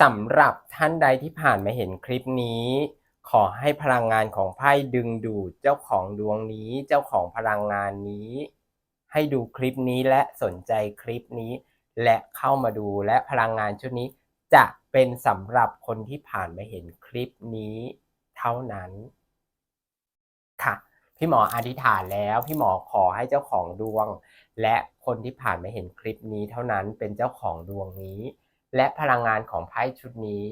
สำหรับท่านใดที่ผ่านมาเห็นคลิปนี้ ขอให้พลังงานของไพ่ดึงดูดเจ้าของดวงนี้ เจ้าของพลังงานนี้ ให้ดูคลิปนี้และสนใจคลิปนี้ และเข้ามาดูและพลังงานชุดนี้ จะเป็นสำหรับคนที่ผ่านมาเห็นคลิปนี้ เท่านั้น ค่ะ พี่หมออธิษฐานแล้วพี่หมอขอให้เจ้าของดวง และคนที่ผ่านมาเห็นคลิปนี้เท่านั้นเป็นเจ้าของดวงนี้ และพลังงานของไพ่ชุดนี้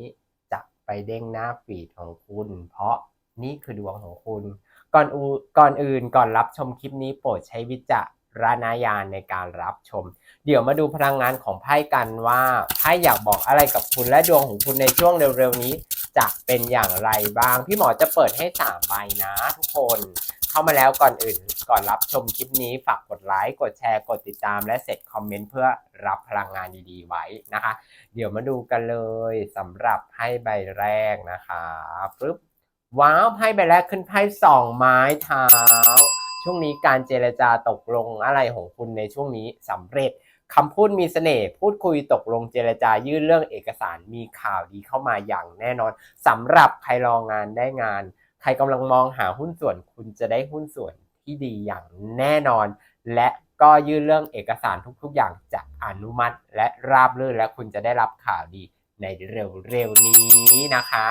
จะไปเด้งหน้าฟีดของคุณ เพราะนี่คือดวงของคุณ ก่อนอูก่อนอื่นก่อนรับชมคลิปนี้โปรดใช้วิจารณญาณในการรับชม เดี๋ยวมาดูพลังงานของไพ่กันว่าไพ่อยากบอกอะไรกับคุณและดวงของคุณในช่วงเร็วๆนี้จะเป็นอย่างไรบ้าง พี่หมอจะเปิดให้3ใบนะทุกคน เข้ามาแล้วก่อนอื่น ก่อนรับชมคลิปนี้ฝากกดไลค์กดแชร์กดติดตามและเสร็จคอมเมนต์เพื่อรับพลังงานดีๆไว้นะคะ เดี๋ยวมาดูกันเลยสำหรับไพ่ใบแรกนะคะปึ๊บว้าวไพ่ใบแรกขึ้นไพ่สองไม้เท้า ช่วงนี้การเจรจาตกลงอะไรของคุณในช่วงนี้สำเร็จคำพูดมีเสน่ห์พูดคุยตกลงเจรจายื่นเรื่องเอกสารมีข่าวดีเข้ามาอย่างแน่นอนสำหรับใครรองานได้งาน ใครกำลังมองหาหุ้นส่วนคุณจะได้หุ้นส่วนที่ดีอย่างแน่นอน และก็ยื่นเรื่องเอกสารทุก ๆ อย่างจะอนุมัติ และราบรื่นและคุณจะได้รับข่าวดีในเร็วๆนี้นะคะ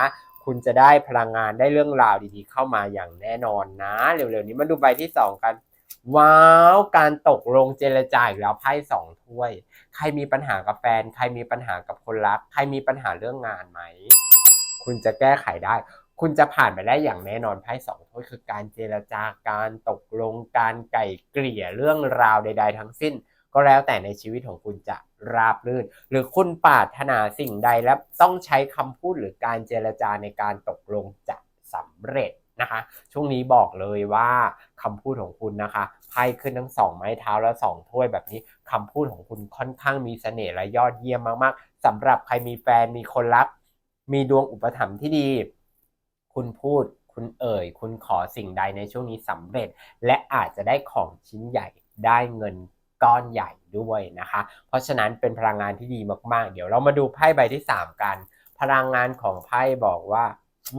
คุณจะได้พลังงานได้เรื่องราวดีๆ เข้ามาอย่างแน่นอนนะ เร็วๆนี้มาดูใบที่สองกัน ว้าว การตกลงเจรจาอีกแล้วไพ่สองถ้วย ใครมีปัญหากับแฟน ใครมีปัญหากับคนรัก ใครมีปัญหาเรื่องงานไหม คุณจะแก้ไขได้ คุณจะผ่านไปได้อย่างแน่นอนไพ่สองถ้วยคือการเจรจาการตกลงการไก่เกลี่ยเรื่องราวใด ๆ ทั้งสิ้น ก็แล้วแต่ในชีวิตของคุณจะราบรื่น หรือคุณปรารถนาสิ่งใดและต้องใช้คำพูดหรือการเจรจาในการตกลงจะสำเร็จนะคะช่วงนี้บอกเลยว่าคำพูดของคุณนะคะไพ่ขึ้นทั้งสองไม้เท้าและสองถ้วยแบบนี้คำพูดของคุณค่อนข้างมีเสน่ห์และยอดเยี่ยมมากๆสำหรับใครมีแฟนมีคนรัก มีดวงอุปถัมภ์ที่ดี คุณพูด คุณเอ่ย คุณขอสิ่งใดในช่วงนี้สำเร็จ และอาจจะได้ของชิ้นใหญ่ได้เงินก้อนใหญ่ด้วยนะคะ เพราะฉะนั้นเป็นพลังงานที่ดีมากๆ เดี๋ยวเรามาดูไพ่ใบที่ 3 กัน พลังงานของไพ่บอกว่า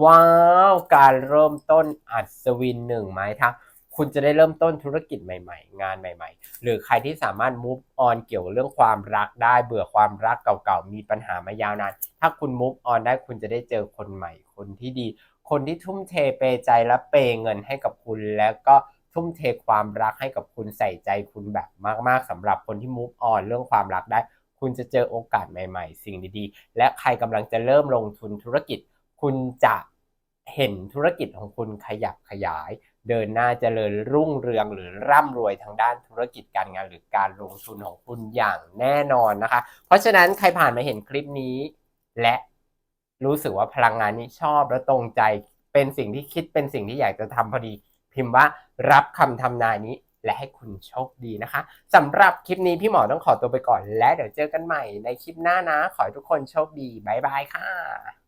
ว้าว การเริ่มต้นอัศวินหนึ่งไม้ทักคุณจะได้เริ่มต้นธุรกิจใหม่ๆ งานใหม่ ๆ หรือใครที่สามารถ move on เกี่ยวกับเรื่องความรักได้ เบื่อความรักเก่าๆ มีปัญหามายาวนาน ถ้าคุณ move on ได้คุณจะได้เจอคนใหม่ คนที่ดี คนที่ทุ่มเทเปใจและเปย์เงินให้กับคุณ แล้วก็ทุ่มเทความรักให้กับคุณใส่ใจคุณแบบมาก ๆสำหรับคนที่ move on เรื่องความรักได้ คุณจะเจอโอกาสใหม่ ๆ สิ่งดีๆ และใครกำลังจะเริ่มลงทุนธุรกิจ คุณจะเห็นธุรกิจของคุณขยับขยาย เดินหน้าเจริญรุ่งเรืองหรือร่ำรวยทางด้านธุรกิจการงานหรือการลงทุนของคุณอย่างแน่นอนนะคะ เพราะฉะนั้นใครผ่านมาเห็นคลิปนี้และ รู้สึกว่าพลังงานนี้ชอบและตรงใจ เป็นสิ่งที่คิดเป็นสิ่งที่อยากจะทำพอดี พิมพ์ว่ารับคำทำนายนี้ และให้คุณโชคดีนะคะสำหรับคลิปนี้พี่หมอต้องขอตัวไปก่อน และเดี๋ยวเจอกันใหม่ในคลิปหน้านะ ขอให้ทุกคนโชคดีบ๊ายบายค่ะ